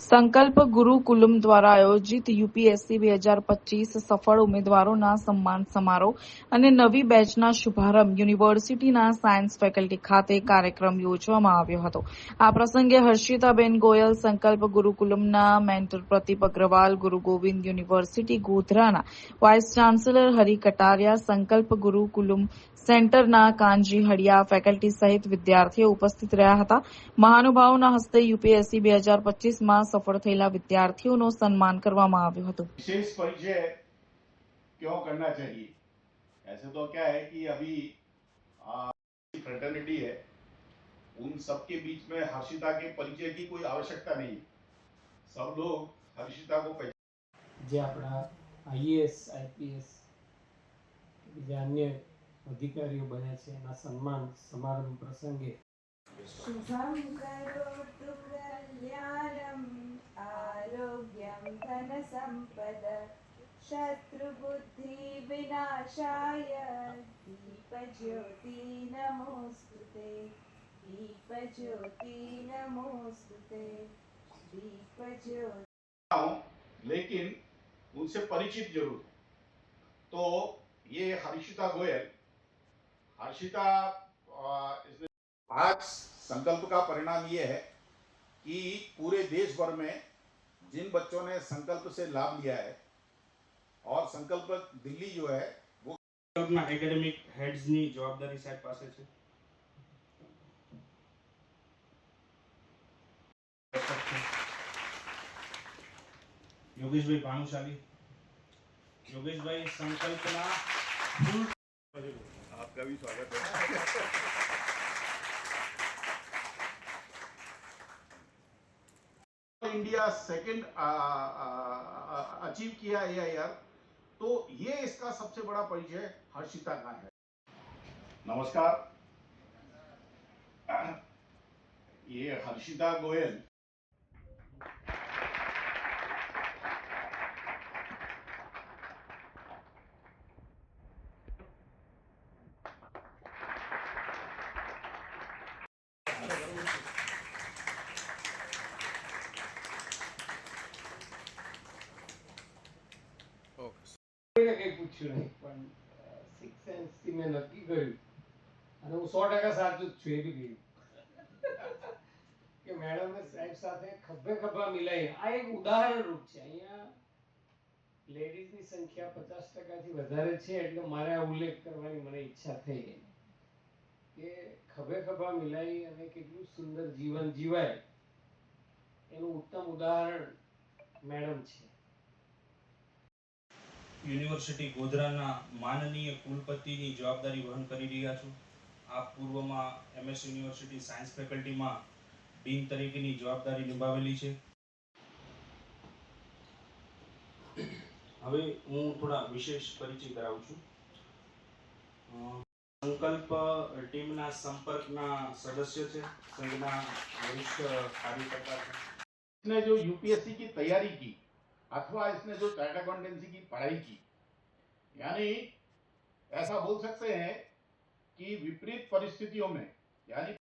સંકલ્પ ગુરુકુલમ દ્વારા આયોજિત યુપીએસસી બે હજાર પચીસ સફળ ઉમેદવારોના સન્માન સમારોહ અને નવી બેચના શુભારંભ યુનિવર્સિટીના સાયન્સ ફેકલ્ટી ખાતે કાર્યક્રમ યોજવામાં આવ્યો હતો. આ પ્રસંગે હર્ષિતાબેન ગોયલ, સંકલ્પ ગુરુકુલમના મેન્ટર પ્રતિપ અગ્રવાલ, ગુરુ ગોવિંદ યુનિવર્સિટી ગોધરાના વાઇસ ચાન્સેલર હરિ કટારિયા, સંકલ્પ ગુરુકુલમ સેન્ટરના કાનજી હડિયા ફેકલ્ટી સહિત વિદ્યાર્થીઓ ઉપસ્થિત રહ્યા હતા. મહાનુભાવોના હસ્તે યુપીએસસી બે હજાર પચીસમાં સફળ થયેલા વિદ્યાર્થીઓનું સન્માન કરવામાં આવ્યું હતું विशेष परिचय क्यों करना चाहिए ऐसे तो क्या है कि अभी फ्रेटर्निटी है उन सब के बीच में हर्षिता के परिचय की कोई आवश्यकता नहीं है सब लोग हर्षिता को पहचान જે આપણા આઈએએસ આઈપીએસ બીજા અન્ય અધિકારીઓ બન્યા છે એના સન્માન સમારંભ પ્રસંગે आरोग्यं धनसम्पद शत्रुबुद्धिविनाशाय। दीपज्योति नमोऽस्तु ते दीपज्योति नमोऽस्तु ते दीपज्योति लेकिन उनसे परिचित ज़रूर तो ये हर्षिता गोयल, हर्षिता आज संकल्प का परिणाम ये है कि पूरे देश भर में जिन बच्चों ने संकल्प से लाभ लिया है और संकल्प दिल्ली जो है वो ના એકેડેમિક હેડ્સની જવાબદારી સાહેબ પાસે છે યોગેશભાઈ ભાનુશાલી યોગેશભાઈ સંકલ્પના ફૂલ आपका भी स्वागत इंडिया सेकंड अचीव किया ए तो ये इसका सबसे बड़ा परिचय हर्षिता का है। नमस्कार। ये हर्षिता गोयल કોઈને કંઈ પૂછ્યું નહીં પણ સિક્સ સેન્સથી મેં નક્કી કર્યું અને હું સો ટકા સાચું જ છું એ બી કહ્યું કે મેડમને સાહેબ સાથે ખભે ખભા મિલાઈ આ એક ઉદાહરણ રૂપ છે અહીંયા લેડીઝની સંખ્યા પચાસ ટકાથી વધારે છે. એટલે મારે આ ઉલ્લેખ કરવાની મને ઈચ્છા થઈ કે ખભે ખભા મિલાઈ અને કેટલું સુંદર જીવન જીવાય એનું ઉત્તમ ઉદાહરણ મેડમ છે યુનિવર્સિટી ગોધરાના માનનીય કુલપતિની જવાબદારી વહન કરી રહ્યા છું આ પૂર્વમાં એમએસ યુનિવર્સિટી સાયન્સ ફેકલ્ટીમાં ડીન તરીકેની જવાબદારી નિભાવેલી છે હવે હું થોડા વિશેષ પરિચય કરાવું છું અ, સંકલ્પ ટીમના સંપર્કના સદસ્ય છે સંઘના વરિષ્ઠ કાર્યકર્તા છે इसने जो यूपीएससी की तैयारी की अथवा इसने जो चाइल्ड अकाउंटेंसी की पढ़ाई की यानी ऐसा बोल सकते हैं कि विपरीत परिस्थितियों में यानी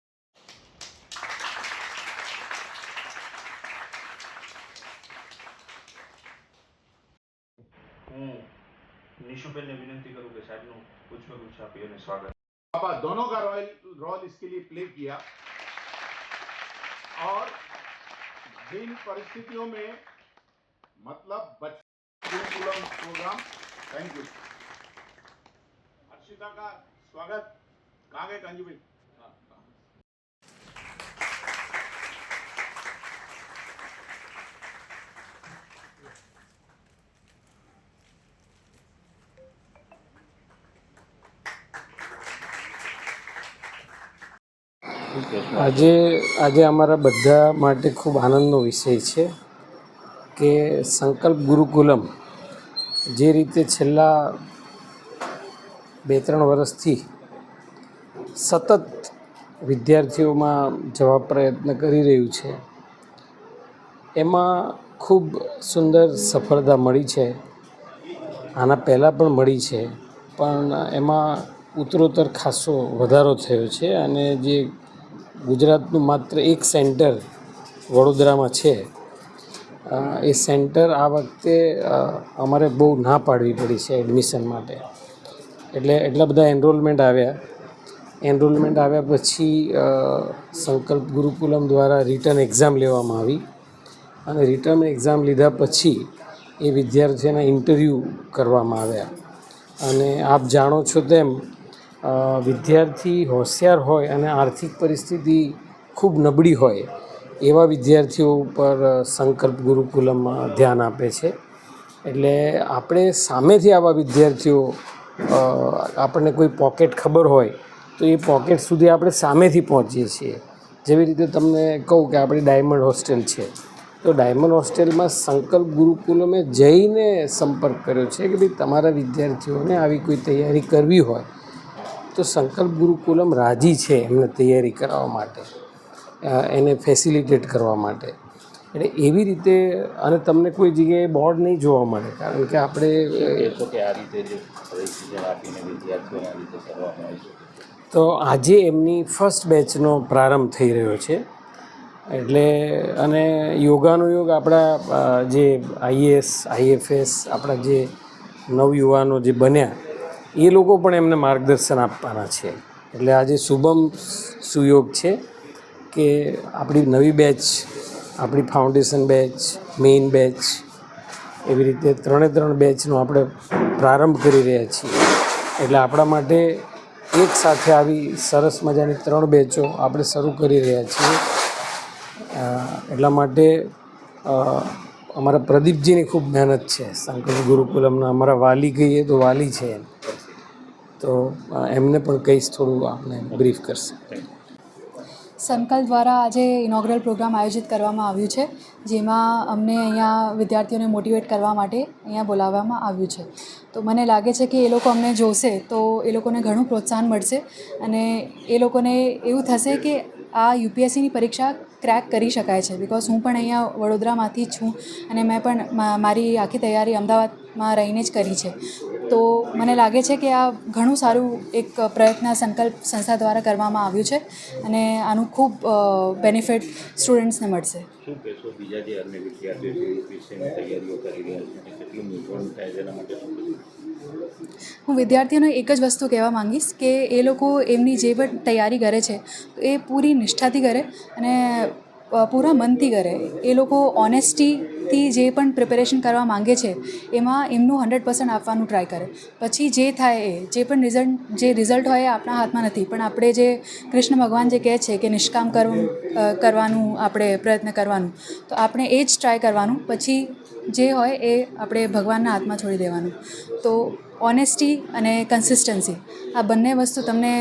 निशुबेन ने विनती करूँ कि साथियों कुछ में कुछ आप ने स्वागत। बाबा दोनों का रॉयल रोल इसके लिए प्ले किया। और जिन परिस्थितियों में મતલબ Gurukulam program. Thank you Harshita કા સ્વાગત. કાગે કાંજીભાઈ. આજે આજે અમારા બધા માટે ખૂબ આનંદનો વિષય છે. કે સંકલ્પ ગુરુકુલમ જે રીતે છેલ્લા બે ત્રણ વર્ષથી સતત વિદ્યાર્થીઓમાં જવા પ્રયત્ન કરી રહ્યું છે. એમાં ખૂબ સુંદર સફળતા મળી છે. આના પહેલાં પણ મળી છે, પણ એમાં ઉત્તરોત્તર ખાસો વધારો થયો છે અને જે ગુજરાતનું માત્ર એક સેન્ટર વડોદરામાં છે એ સેન્ટર આ વખતે અમારે બહુ ના પાડવી પડી છે એડમિશન માટે. એટલે એટલા બધા એનરોલમેન્ટ આવ્યા. એનરોલમેન્ટ આવ્યા પછી સંકલ્પ ગુરુકુલમ દ્વારા રિટર્ન એક્ઝામ લેવામાં આવી. અને રિટર્ન એક્ઝામ લીધા પછી, એ વિદ્યાર્થીઓના ઇન્ટરવ્યૂ કરવામાં આવ્યા. અને આપ જાણો છો તેમ વિદ્યાર્થી હોશિયાર હોય અને આર્થિક પરિસ્થિતિ ખૂબ નબળી હોય એવા વિદ્યાર્થીઓ ઉપર સંકલ્પ ગુરુકુલમમાં ધ્યાન આપે છે. એટલે આપણે સામેથી આવા વિદ્યાર્થીઓ આપણને કોઈ પોકેટ ખબર હોય, તો એ પોકેટ સુધી આપણે સામેથી પહોંચીએ છીએ. જેવી રીતે તમને કહું કે આપણી ડાયમંડ હોસ્ટેલ છે. તો ડાયમંડ હોસ્ટેલમાં સંકલ્પ ગુરુકુલમે જઈને સંપર્ક કર્યો છે કે ભાઈ તમારા વિદ્યાર્થીઓને આવી કોઈ તૈયારી કરવી હોય, તો સંકલ્પ ગુરુકુલમ રાજી છે એમને તૈયારી કરાવવા માટે. એને ફેસિલિટેટ કરવા માટે. એટલે એવી રીતે અને તમને કોઈ જગ્યાએ બોર્ડ નહીં જોવા મળે કારણ કે આપણે કે આ રીતે તો આજે એમની ફર્સ્ટ બેચનો પ્રારંભ થઈ રહ્યો છે. એટલે અને યોગાનો યોગ આપણા જે આઈએએસ આઈએફએસ આપણા જે નવયુવાનો જે બન્યા એ લોકો પણ એમને માર્ગદર્શન આપવાના છે. એટલે આજે શુભમ સુયોગ છે. કે આપણી નવી બેચ, આપણી ફાઉન્ડેશન બેચ મેઇન બેચ, એવી રીતે ત્રણે ત્રણ બેચનો આપણે પ્રારંભ કરી રહ્યા છીએ. એટલે આપણા માટે એક સાથે આવી સરસ મજાની ત્રણ બેચો આપણે શરૂ કરી રહ્યા છીએ. એટલા માટે અમારા પ્રદીપજીની ખૂબ મહેનત છે. સંકલ્પ ગુરુકુલમના અમારા વાલી કહીએ તો વાલી છે તો એમને પણ કહીશ થોડું આપને બ્રીફ કરશે. સંકલ્પ દ્વારા આજે ઇનોગ્રલ પ્રોગ્રામ આયોજિત કરવામાં આવ્યું છે, જેમાં અમને અહીંયા વિદ્યાર્થીઓને મોટિવેટ કરવા માટે અહીંયા બોલાવવામાં આવ્યું છે. તો મને લાગે છે કે એ લોકો અમને જોશે તો એ લોકોને ઘણું પ્રોત્સાહન મળશે અને એ લોકોને એવું થશે કે આ યુપીએસસીની પરીક્ષા ક્રેક કરી શકાય છે. બિકોઝ હું પણ અહીંયા વડોદરામાંથી છું અને મેં પણ મારી આખી તૈયારી અમદાવાદમાં રહીને જ કરી છે. તો મને લાગે છે કે આ ઘણું સારું એક પ્રયત્ન સંકલ્પ સંસ્થા દ્વારા કરવામાં આવ્યું છે અને આનું ખૂબ બેનિફિટ સ્ટુડન્ટ્સને મળશે. બીજા જે અન્ય વિદ્યાર્થીઓ છે તૈયારીઓ કરી રહ્યા છે કેટલું મૂંઝવણ થાય એના માટે? હું વિદ્યાર્થીઓને એક જ વસ્તુ કહેવા માંગીશ કે એ લોકો એમની જે પણ તૈયારી કરે છે એ પૂરી નિષ્ઠાથી કરે અને પૂરા મનથી કરે. એ લોકો ઓનેસ્ટીથી જે પણ પ્રિપેરેશન કરવા માંગે છે, એમાં એમનું હંડ્રેડ પર્સન્ટ આપવાનું ટ્રાય કરે. પછી જે થાય એ, જે પણ રિઝલ્ટ જે રિઝલ્ટ હોય એ આપણા હાથમાં નથી. પણ આપણે જે કૃષ્ણ ભગવાન જે કહે છે કે નિષ્કામ કરવું કરવાનું, આપણે પ્રયત્ન કરવાનું, તો આપણે એ જ ટ્રાય કરવાનું. પછી જે હોય એ આપણે ભગવાનના હાથમાં છોડી દેવાનું. તો ઓનેસ્ટી અને કન્સિસ્ટન્સી આ બંને વસ્તુ તમને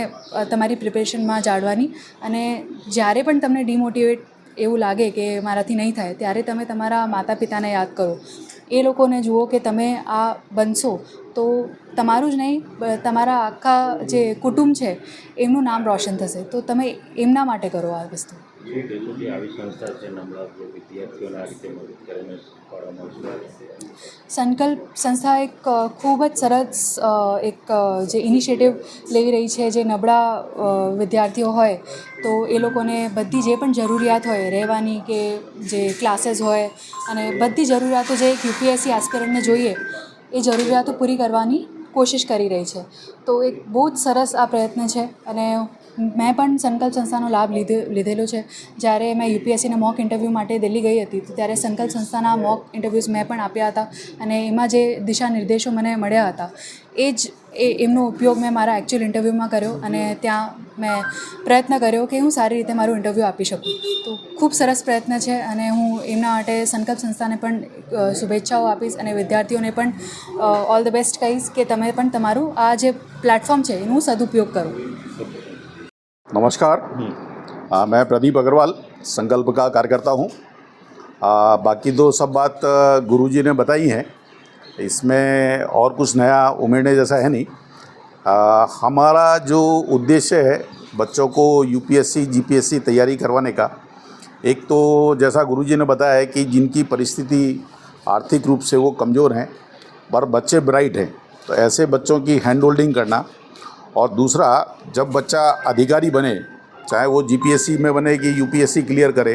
તમારી પ્રિપેરેશનમાં જાળવાની. અને જ્યારે પણ તમને ડિમોટિવેટ એવું લાગે કે મારાથી નહીં થાય, ત્યારે તમે તમારા માતા પિતાને યાદ કરો. એ લોકોને જુઓ કે તમે આ બનશો તો તમારું જ નહીં તમારા આખા જે કુટુંબ છે, એમનું નામ રોશન થશે. તો તમે એમના માટે કરો આ વસ્તુ. સંકલ્પ સંસ્થા એક ખૂબ જ સરસ એક જે ઇનિશિયેટિવ લેવી રહી છે, જે નબળા વિદ્યાર્થીઓ હોય, તો એ લોકોને બધી જે પણ જરૂરિયાત હોય, રહેવાની કે જે ક્લાસીસ હોય, અને બધી જરૂરિયાતો જે એક યુપીએસસી એસ્પિરન્ટને જોઈએ, એ જરૂરિયાતો પૂરી કરવાની કોશિશ કરી રહી છે. તો એક બહુ જ સરસ આ પ્રયત્ન છે, અને મેં પણ સંકલ્પ સંસ્થાનો લાભ લીધે લીધેલો છે. જ્યારે મેં યુપીએસસીના મોક ઇન્ટરવ્યૂ માટે દિલ્હી ગઈ હતી ત્યારે સંકલ્પ સંસ્થાના મોક ઇન્ટરવ્યૂઝ મેં પણ આપ્યા હતા અને એમાં જે દિશા નિર્દેશો મને મળ્યા હતા, એ જ એ એમનો ઉપયોગ મેં મારા એકચ્યુઅલ ઇન્ટરવ્યૂમાં કર્યો અને ત્યાં મેં પ્રયત્ન કર્યો કે હું સારી રીતે મારું ઇન્ટરવ્યૂ આપી શકું. તો ખૂબ સરસ પ્રયત્ન છે અને હું એમના માટે સંકલ્પ સંસ્થાને પણ શુભેચ્છાઓ આપીશ અને વિદ્યાર્થીઓને પણ ઓલ ધ બેસ્ટ કહીશ કે તમે પણ તમારું આ જે પ્લેટફોર્મ છે એનું સદુપયોગ કરો. नमस्कार। आ, मैं प्रदीप अग्रवाल संकल्प का कार्यकर्ता हूँ। बाकी दो सब बात गुरुजी ने बताई है। इसमें और कुछ नया उमेरने जैसा है नहीं। आ, हमारा जो उद्देश्य है बच्चों को यूपीएससी जीपीएससी तैयारी करवाने का एक तो जैसा गुरुजी ने बताया है कि जिनकी परिस्थिति आर्थिक रूप से वो कमज़ोर हैं पर बच्चे ब्राइट हैं तो ऐसे बच्चों की हैंड होल्डिंग करना और दूसरा, जब बच्चा अधिकारी बने, चाहे वो जीपीएससी में बने कि यूपीएससी क्लियर करे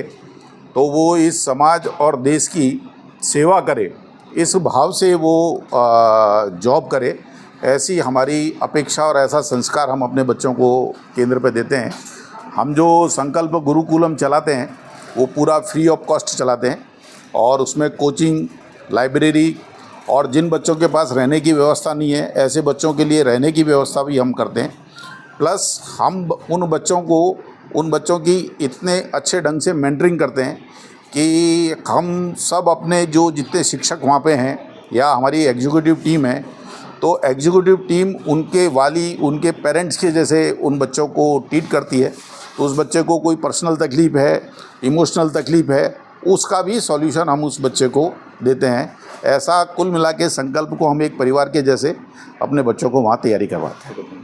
तो वो इस समाज और देश की सेवा करे, इस भाव से वो जॉब करे, ऐसी हमारी अपेक्षा और ऐसा संस्कार हम अपने बच्चों को केंद्र पे देते हैं। हम जो संकल्प गुरुकुलम चलाते हैं, वो पूरा फ्री ऑफ़ कॉस्ट चलाते हैं और उसमें कोचिंग लाइब्रेरी और जिन बच्चों के पास रहने की व्यवस्था नहीं है, ऐसे बच्चों के लिए रहने की व्यवस्था भी हम करते हैं। प्लस हम उन बच्चों को, उन बच्चों की इतने अच्छे ढंग से मेंटरिंग करते हैं कि हम सब अपने जो जितने शिक्षक वहाँ पे हैं या हमारी एग्जीक्यूटिव टीम है तो एग्जीक्यूटिव टीम उनके वाली, उनके पेरेंट्स के जैसे उन बच्चों को ट्रीट करती है। तो उस बच्चे को कोई पर्सनल तकलीफ़ है इमोशनल तकलीफ़ है, उसका भी सॉल्यूशन हम उस बच्चे को देते हैं। ऐसा कुल मिला के संकल्प को हम एक परिवार के जैसे अपने बच्चों को वहाँ तैयारी करवाते हैं